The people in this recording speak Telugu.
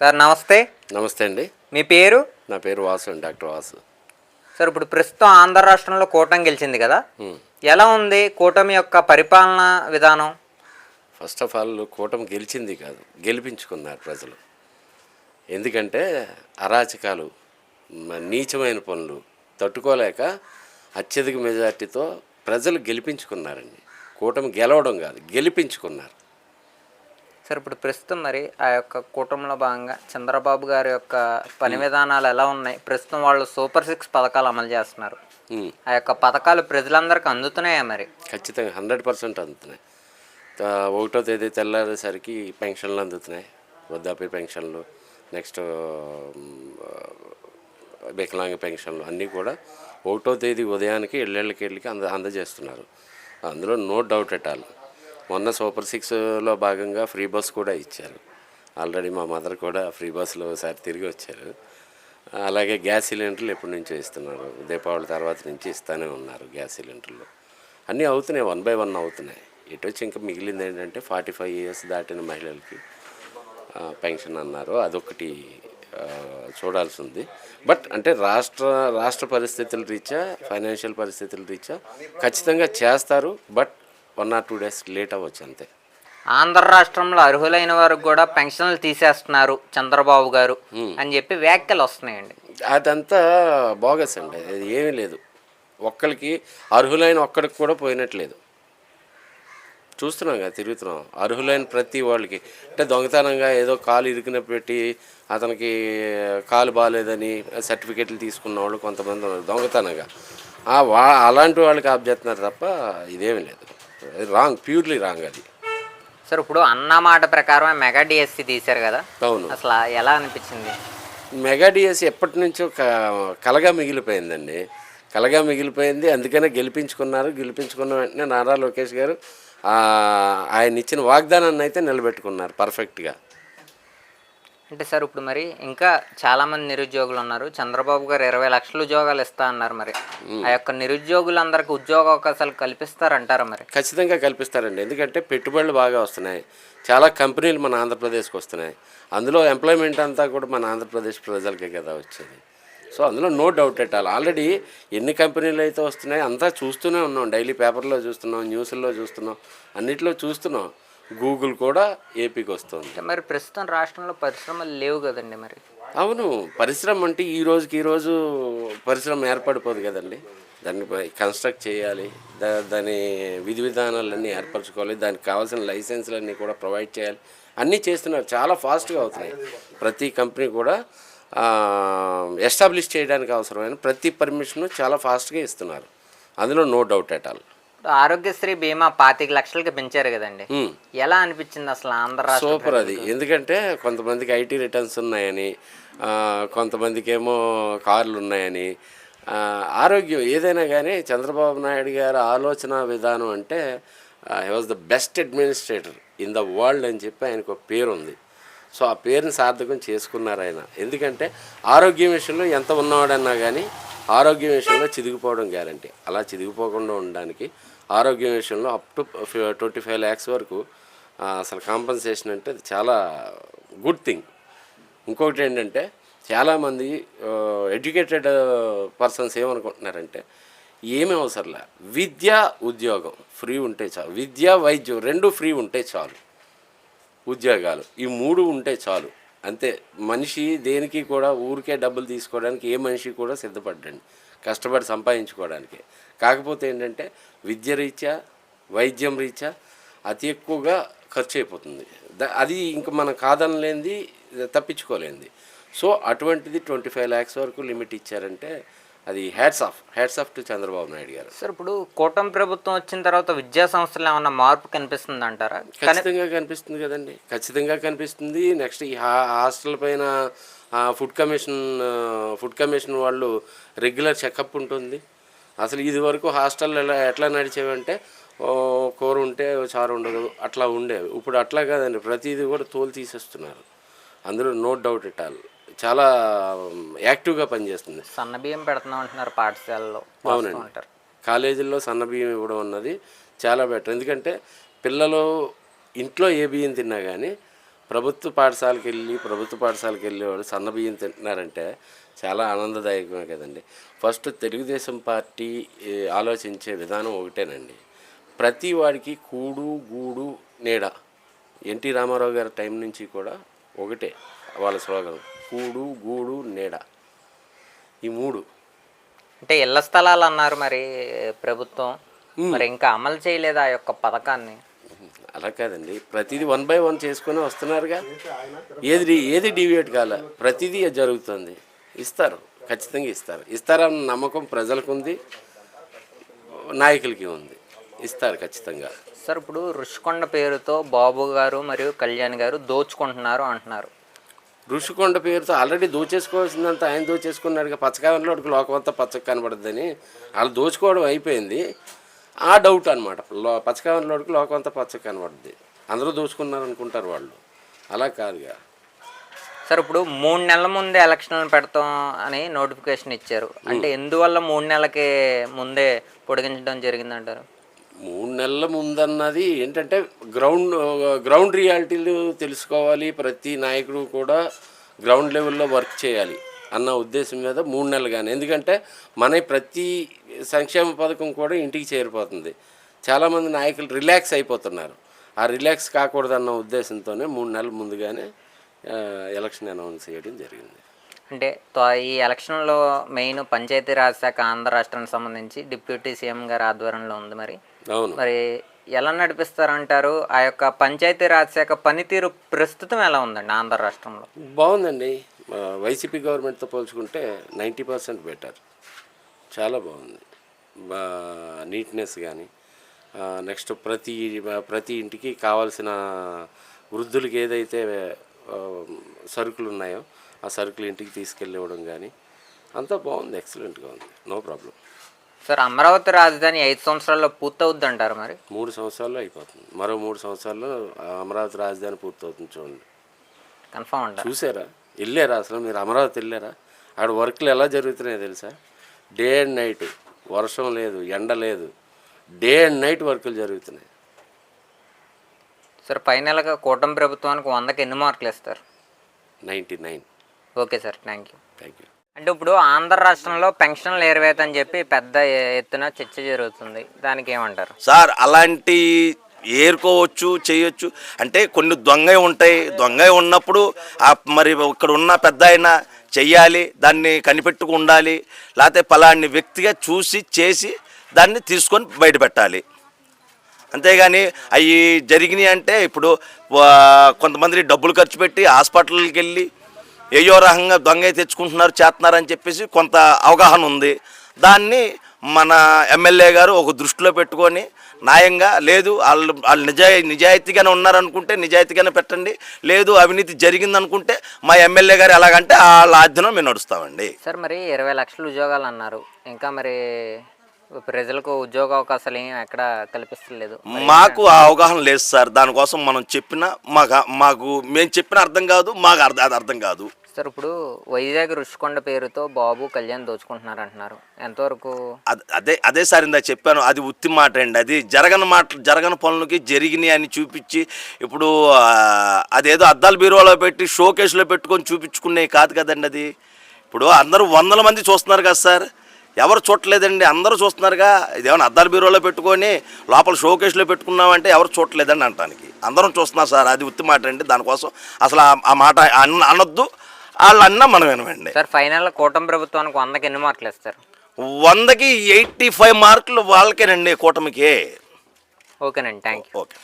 సార్ నమస్తే. నమస్తే అండి. మీ పేరు? నా పేరు వాసు అండి డాక్టర్ వాసు. సార్ ఇప్పుడు ప్రస్తుతం ఆంధ్ర రాష్ట్రంలో కూటమి గెలిచింది కదా. ఎలా ఉంది కూటమి యొక్క పరిపాలన విధానం? ఫస్ట్ ఆఫ్ ఆల్ కూటమి గెలిచింది కాదు గెలిపించుకున్నారు ప్రజలు. ఎందుకంటే అరాచకాలు నీచమైన పనులు తట్టుకోలేక అత్యధిక మెజార్టీతో ప్రజలు గెలిపించుకున్నారండి. కూటమి గెలవడం కాదు గెలిపించుకున్నారు. సార్ ఇప్పుడు ప్రస్తుతం మరి ఆ యొక్క కూటమిలో భాగంగా చంద్రబాబు గారి యొక్క పని విధానాలు ఎలా ఉన్నాయి? ప్రస్తుతం వాళ్ళు సూపర్ సిక్స్ పథకాలు అమలు చేస్తున్నారు. ఆ యొక్క పథకాలు ప్రజలందరికీ అందుతున్నాయా మరి? ఖచ్చితంగా హండ్రెడ్ పర్సెంట్ అందుతున్నాయి. ఒకటో తేదీ తెల్లారేసరికి పెన్షన్లు అందుతున్నాయి. వృద్ధాప్య పెన్షన్లు నెక్స్ట్ వికలాంగ పెన్షన్లు అన్నీ కూడా ఒకటో తేదీ ఉదయానికి ఇళ్ళకి వెళ్ళి అంద అందజేస్తున్నారు. అందులో నో డౌట్ ఎట్ ఆల్. మొన్న సూపర్ సిక్స్లో భాగంగా ఫ్రీ బస్ కూడా ఇచ్చారు. ఆల్రెడీ మా మదర్ కూడా ఫ్రీ బస్సులో ఒకసారి తిరిగి వచ్చారు. అలాగే గ్యాస్ సిలిండర్లు ఎప్పటి నుంచో ఇస్తున్నారు. దీపావళి తర్వాత నుంచి ఇస్తూనే ఉన్నారు గ్యాస్ సిలిండర్లు. అన్నీ అవుతున్నాయి వన్ బై వన్ అవుతున్నాయి. ఇటు వచ్చి ఇంకా మిగిలింది ఏంటంటే ఫార్టీ ఫైవ్ ఇయర్స్ దాటిన మహిళలకి పెన్షన్ అన్నారు. అదొకటి చూడాల్సి ఉంది బట్ అంటే రాష్ట్ర రాష్ట్ర పరిస్థితుల రీత్యా ఫైనాన్షియల్ పరిస్థితుల రీత్యా ఖచ్చితంగా చేస్తారు. But one or two days late అవ్వచ్చు అంతే. ఆంధ్ర రాష్ట్రంలో అర్హులైన వారికి కూడా పెన్షన్లు తీసేస్తున్నారు చంద్రబాబు గారు అని చెప్పి వ్యాఖ్యలు వస్తున్నాయండి. అదంతా బోగస్ అండి. అది ఏమీ లేదు. ఒక్కరికి అర్హులైన ఒక్కడికి కూడా పోయినట్లేదు. చూస్తున్నాం కదా తిరుగుతున్నాం. అర్హులైన ప్రతి వాళ్ళకి. అంటే దొంగతనంగా ఏదో కాలు ఇరుకున పెట్టి అతనికి కాలు బాగాలేదని సర్టిఫికెట్లు తీసుకున్న వాళ్ళు కొంతమంది దొంగతనంగా. అలాంటి వాళ్ళకి ఆప్ చేస్తున్నారు తప్ప ఇదేమీ లేదు. రాంగ్ ప్యూర్లీ రాంగ్ అది. సార్ ఇప్పుడు అన్న మాట ప్రకారం మెగా డిఎస్సి తీశారు కదా. అవును. అసలు ఎలా అనిపించింది? మెగా డిఎస్ ఎప్పటి నుంచో క- కలగా మిగిలిపోయిందండి. కలగా మిగిలిపోయింది. అందుకనే గెలిపించుకున్నారు. గెలిపించుకున్న వెంటనే నారా లోకేష్ గారు ఆయన ఇచ్చిన వాగ్దానాన్ని అయితే నిలబెట్టుకున్నారు పర్ఫెక్ట్గా. అంటే సార్ ఇప్పుడు మరి ఇంకా చాలా మంది నిరుద్యోగులు ఉన్నారు చంద్రబాబు గారు ఇరవై లక్షల ఉద్యోగాలు ఇస్తా అన్నారు మరి. ఆ యొక్క నిరుద్యోగులందరికీ ఉద్యోగ అవకాశాలు కల్పిస్తారంటారా మరి? ఖచ్చితంగా కల్పిస్తారండి. ఎందుకంటే పెట్టుబడులు బాగా వస్తున్నాయి. చాలా కంపెనీలు మన ఆంధ్రప్రదేశ్కి వస్తున్నాయి. అందులో ఎంప్లాయ్మెంట్ అంతా కూడా మన ఆంధ్రప్రదేశ్ ప్రజలకే కదా వచ్చేది. సో అందులో no doubt at all. Already ఎన్ని కంపెనీలు అయితే వస్తున్నాయి అంతా చూస్తూనే ఉన్నాం. డైలీ పేపర్లో చూస్తున్నాం న్యూస్లో చూస్తున్నాం అన్నిట్లో చూస్తున్నాం. గూగుల్ కూడా ఏపీకి వస్తుంది. అంటే మరి ప్రస్తుతం రాష్ట్రంలో పరిశ్రమలు లేవు కదండి మరి? అవును పరిశ్రమ అంటే ఈ రోజుకి ఈ రోజు పరిశ్రమ ఏర్పడిపోదు కదండి. దాన్ని కన్స్ట్రక్ట్ చేయాలి దా దాని విధి విధానాలన్నీ ఏర్పరచుకోవాలి దానికి కావాల్సిన లైసెన్స్లన్నీ కూడా ప్రొవైడ్ చేయాలి. అన్నీ చేస్తున్నారు చాలా ఫాస్ట్గా అవుతున్నాయి. ప్రతి కంపెనీ కూడా ఎస్టాబ్లిష్ చేయడానికి అవసరమైన ప్రతి పర్మిషన్ చాలా ఫాస్ట్గా ఇస్తున్నారు. అందులో no doubt at all Aarogyasri బీమా పాతిక లక్షలకి పెంచారు కదండి. ఎలా అనిపించింది అసలు ఆంధ్ర సూపర్ అది. ఎందుకంటే కొంతమందికి ఐటీ రిటర్న్స్ ఉన్నాయని కొంతమందికి ఏమో కార్లు ఉన్నాయని ఆరోగ్యం ఏదైనా కానీ చంద్రబాబు నాయుడు గారి ఆలోచన విధానం అంటే he was the best administrator in the world అని చెప్పి ఆయనకు ఒక పేరు ఉంది సో ఆ పేరుని సార్థకం చేసుకున్నారు ఆయన. ఎందుకంటే ఆరోగ్యం విషయంలో ఎంత ఉన్నవాడన్నా కానీ ఆరోగ్యం విషయంలో చిదిగిపోవడం గ్యారంటీ. అలా చిదిగిపోకుండా ఉండడానికి ఆరోగ్యం విషయంలో up to twenty five lakhs వరకు అసలు కాంపన్సేషన్ అంటే అది చాలా గుడ్ థింగ్ ఇంకొకటి ఏంటంటే చాలామంది ఎడ్యుకేటెడ్ పర్సన్స్ ఏమనుకుంటున్నారంటే ఏమీ అవసరంలే విద్య ఉద్యోగం ఫ్రీ ఉంటే చాలు. విద్య వైద్యం రెండు ఫ్రీ ఉంటే చాలు. ఉద్యోగాలు ఈ మూడు ఉంటే చాలు. అంతే. మనిషి దేనికి కూడా ఊరికే డబ్బులు తీసుకోవడానికి ఏ మనిషి కూడా సిద్ధపడ్డండి. కష్టపడి సంపాదించుకోవడానికి. కాకపోతే ఏంటంటే విద్య రీత్యా వైద్యం రీత్యా అతి ఎక్కువగా ఖర్చు అయిపోతుంది అది ఇంక మనం కాదనలేంది తప్పించుకోలేంది సో అటువంటిది ట్వంటీ ఫైవ్ ల్యాక్స్ వరకు లిమిట్ ఇచ్చారంటే అది hats off hats off to Chandrababu Naidu గారు. సార్ ఇప్పుడు కూటమి ప్రభుత్వం వచ్చిన తర్వాత విద్యా సంస్థలు ఏమన్నా మార్పు కనిపిస్తుంది అంటారా? ఖచ్చితంగా కనిపిస్తుంది కదండి. ఖచ్చితంగా కనిపిస్తుంది. నెక్స్ట్ ఈ హా- హాస్టల్ పైన ఫుడ్ కమిషన్ ఫుడ్ కమిషన్ వాళ్ళు రెగ్యులర్ చెకప్ ఉంటుంది. అసలు ఇది వరకు హాస్టల్ ఎలా ఎట్లా నడిచేవంటే ఓ కూర ఉంటే చారు ఉండదు. అట్లా ఉండేవి. ఇప్పుడు అట్లా కాదండి. ప్రతిదీ కూడా తోలు తీసేస్తున్నారు. అందులో నో డౌట్ ఇట్ ఆల్. చాలా యాక్టివ్గా పనిచేస్తుంది. సన్న బియ్యం పెడుతున్నాం అంటున్నారు పాఠశాలలో. అవునండి. కాలేజీల్లో సన్న బియ్యం ఇవ్వడం అన్నది చాలా బెటర్. ఎందుకంటే పిల్లలు ఇంట్లో ఏ బియ్యం తిన్నా కానీ ప్రభుత్వ పాఠశాలకు వెళ్ళి ప్రభుత్వ పాఠశాలకు వెళ్ళేవాడు సన్న బియ్యం తింటున్నారంటే చాలా ఆనందదాయకమే కదండి. ఫస్ట్ తెలుగుదేశం పార్టీ ఆలోచించే విధానం ఒకటేనండి. ప్రతి వాడికి కూడు గూడు నీడ. ఎన్టీ రామారావు గారి టైం నుంచి కూడా ఒకటే వాళ్ళ స్లోగన్. కూడు గూడు నీడ. ఈ మూడు. అంటే ఇళ్ళ స్థలాలు అన్నారు మరి ప్రభుత్వం. మరి ఇంకా అమలు చేయలేదు ఆ యొక్క పథకాన్ని? అలా కాదండి. ప్రతిదీ వన్ బై వన్ చేసుకొని వస్తున్నారుగా. ఏది ఏది డివియేట్ కాల ప్రతిదీ జరుగుతుంది. ఇస్తారు. ఖచ్చితంగా ఇస్తారు. ఇస్తారన్న నమ్మకం ప్రజలకు ఉంది నాయకులకి ఉంది. ఇస్తారు ఖచ్చితంగా. సార్ ఇప్పుడు రుషికొండ పేరుతో బాబు గారు మరియు కళ్యాణ్ గారు దోచుకుంటున్నారు అంటున్నారు. ఋషికొండ పేరుతో ఆల్రెడీ దోచేసుకోవాల్సిందంతా ఆయన దోచేసుకున్నాడుగా. పచ్చకాలంలో వాడికి లోకం అంతా పచ్చగా కనబడుద్దని వాళ్ళు దోచుకోవడం అయిపోయింది. ఆ డౌట్ అనమాట లో పచ్చకాలంలోకి లోకం అంతా పచ్చగా కనబడుద్ది. అందరూ దోచుకున్నారు అనుకుంటారు వాళ్ళు. అలా కాదుగా. సార్ ఇప్పుడు మూడు నెలల ముందే ఎలక్షన్లు పెడతాం అని నోటిఫికేషన్ ఇచ్చారు. అంటే ఎందువల్ల మూడు నెలలకి ముందే పొడిగించడం జరిగిందంటారు? మూడు నెలల ముందన్నది ఏంటంటే గ్రౌండ్ గ్రౌండ్ రియాలిటీలు తెలుసుకోవాలి. ప్రతి నాయకుడు కూడా గ్రౌండ్ లెవెల్లో వర్క్ చేయాలి అన్న ఉద్దేశం మీద మూడు నెలలు కానీ ఎందుకంటే మన ప్రతి సంక్షేమ పథకం కూడా ఇంటికి చేరిపోతుంది. చాలామంది నాయకులు రిలాక్స్ అయిపోతున్నారు. ఆ రిలాక్స్ కాకూడదన్న ఉద్దేశంతోనే మూడు నెలల ముందుగానే ఎలక్షన్ అనౌన్స్ చేయడం జరిగింది. అంటే త్వ- ఈ ఎలక్షన్లో మెయిన్ పంచాయతీరాజ్ శాఖ ఆంధ్ర రాష్ట్రానికి సంబంధించి డిప్యూటీ సీఎం గారి ఆధ్వర్యంలో ఉంది మరి. మరి ఎలా నడిపిస్తారంటారు? ఆ యొక్క పంచాయతీరాజ్ శాఖ పనితీరు ప్రస్తుతం ఎలా ఉందండి ఆంధ్ర రాష్ట్రంలో? బాగుందండి. వైసీపీ గవర్నమెంట్తో పోల్చుకుంటే నైంటీ పర్సెంట్ బెటర్. చాలా బాగుంది. నీట్నెస్ కానీ నెక్స్ట్ ప్రతి ప్రతి ఇంటికి కావాల్సిన వృద్ధులకి ఏదైతే సరుకులు ఉన్నాయో ఆ సరుకులు ఇంటికి తీసుకెళ్ళివ్వడం కానీ అంతా బాగుంది. ఎక్సలెంట్గా ఉంది. No problem. సార్ అమరావతి రాజధాని ఐదు సంవత్సరాల్లో పూర్తవుద్ది అంటారు మరి? మూడు సంవత్సరాల్లో అయిపోతుంది. మరో మూడు సంవత్సరాల్లో అమరావతి రాజధాని పూర్తవుతుంది చూడండి. కన్ఫామ్ అంటారు? చూసారా? వెళ్ళారా అసలు? మీరు అమరావతి వెళ్ళారా? ఆడ వర్క్లు ఎలా జరుగుతున్నాయో తెలుసా? Day and night. వర్షం లేదు ఎండ లేదు. డే అండ్ నైట్ వర్కులు జరుగుతున్నాయి. సార్ ఫైనల్గా కూటమి ప్రభుత్వానికి వందకి ఎన్ని మార్కులు ఇస్తారు ninety nine. Okay sir thank you. Thank you. అంటే ఇప్పుడు ఆంధ్ర రాష్ట్రంలో పెన్షన్లు ఏరవేత అని చెప్పి పెద్ద ఎత్తున చర్చ జరుగుతుంది. దానికి ఏమంటారు? సార్ అలాంటి ఏరుకోవచ్చు చేయొచ్చు. అంటే కొన్ని దొంగ ఉంటాయి. దొంగ ఉన్నప్పుడు మరి ఇక్కడ ఉన్న పెద్ద అయినా చెయ్యాలి దాన్ని కనిపెట్టుకు ఉండాలి లేకపోతే పలాని వ్యక్తిగా చూసి చేసి దాన్ని తీసుకొని బయటపెట్టాలి. అంతేగాని అవి జరిగినాయి అంటే ఇప్పుడు వా- కొంతమంది డబ్బులు ఖర్చు పెట్టి హాస్పిటల్కి వెళ్ళి ఏయో రకంగా దొంగ తెచ్చుకుంటున్నారు చేస్తున్నారని చెప్పేసి కొంత అవగాహన ఉంది. దాన్ని మన ఎమ్మెల్యే గారు ఒక దృష్టిలో పెట్టుకొని న్యాయంగా లేదు వాళ్ళు వాళ్ళు నిజాయి నిజాయితీగానే ఉన్నారనుకుంటే నిజాయితీగానే పెట్టండి లేదు అవినీతి జరిగిందనుకుంటే మా ఎమ్మెల్యే గారు ఎలాగంటే వాళ్ళ ఆధ్యనం మేము నడుస్తామండి. సార్ మరి ఇరవై లక్షల ఉద్యోగాలు అన్నారు. ఇంకా మరి ప్రజలకు ఉద్యోగ అవకాశాలు ఏం ఎక్కడ కల్పిస్తలేదు. మాకు ఆ అవగాహన లేదు సార్. దానికోసం మనం చెప్పినా మాకు మాకు మేము చెప్పిన అర్థం కాదు మాకు అర్థం అది అర్థం కాదు. సార్ ఇప్పుడు వైజాగ్ రుషికొండ పేరుతో బాబు కళ్యాణ్ దోచుకుంటున్నారు అంటున్నారు. ఎంతవరకు? అద- అదే సార్ ఇందా చెప్పాను అది ఉత్తి మాట అండి. అది జరగని మాట జరగని పనులకి జరిగినాయి అని చూపించి ఇప్పుడు అదేదో అద్దాల బీరువాలో పెట్టి షోకేస్లో పెట్టుకొని చూపించుకునే కాదు కదండి అది. ఇప్పుడు అందరూ వందల మంది చూస్తున్నారు కదా సార్. ఎవరు చూడలేదండి అందరూ చూస్తున్నారుగా ఇదేమైనా అద్దాల బీరువాలో పెట్టుకొని లోపల షోకేస్లో పెట్టుకున్నామంటే ఎవరు చూడలేదండి అనటానికి. అందరం చూస్తున్నారు సార్ అది ఉత్తి మాట అండి. దానికోసం అసలు ఆ- ఆ మాట అన్న అనొద్దు. వాళ్ళు అన్నా మనం వినమండి. సార్ ఫైనల్ కూటమి ప్రభుత్వానికి వందకి ఎన్ని మార్కులు ఇస్తారు వందకి ఎయిటీ ఫైవ్ మార్కులు వాళ్ళకేనండి కూటమికి. ఓకేనండి థ్యాంక్ యూ ఓకే.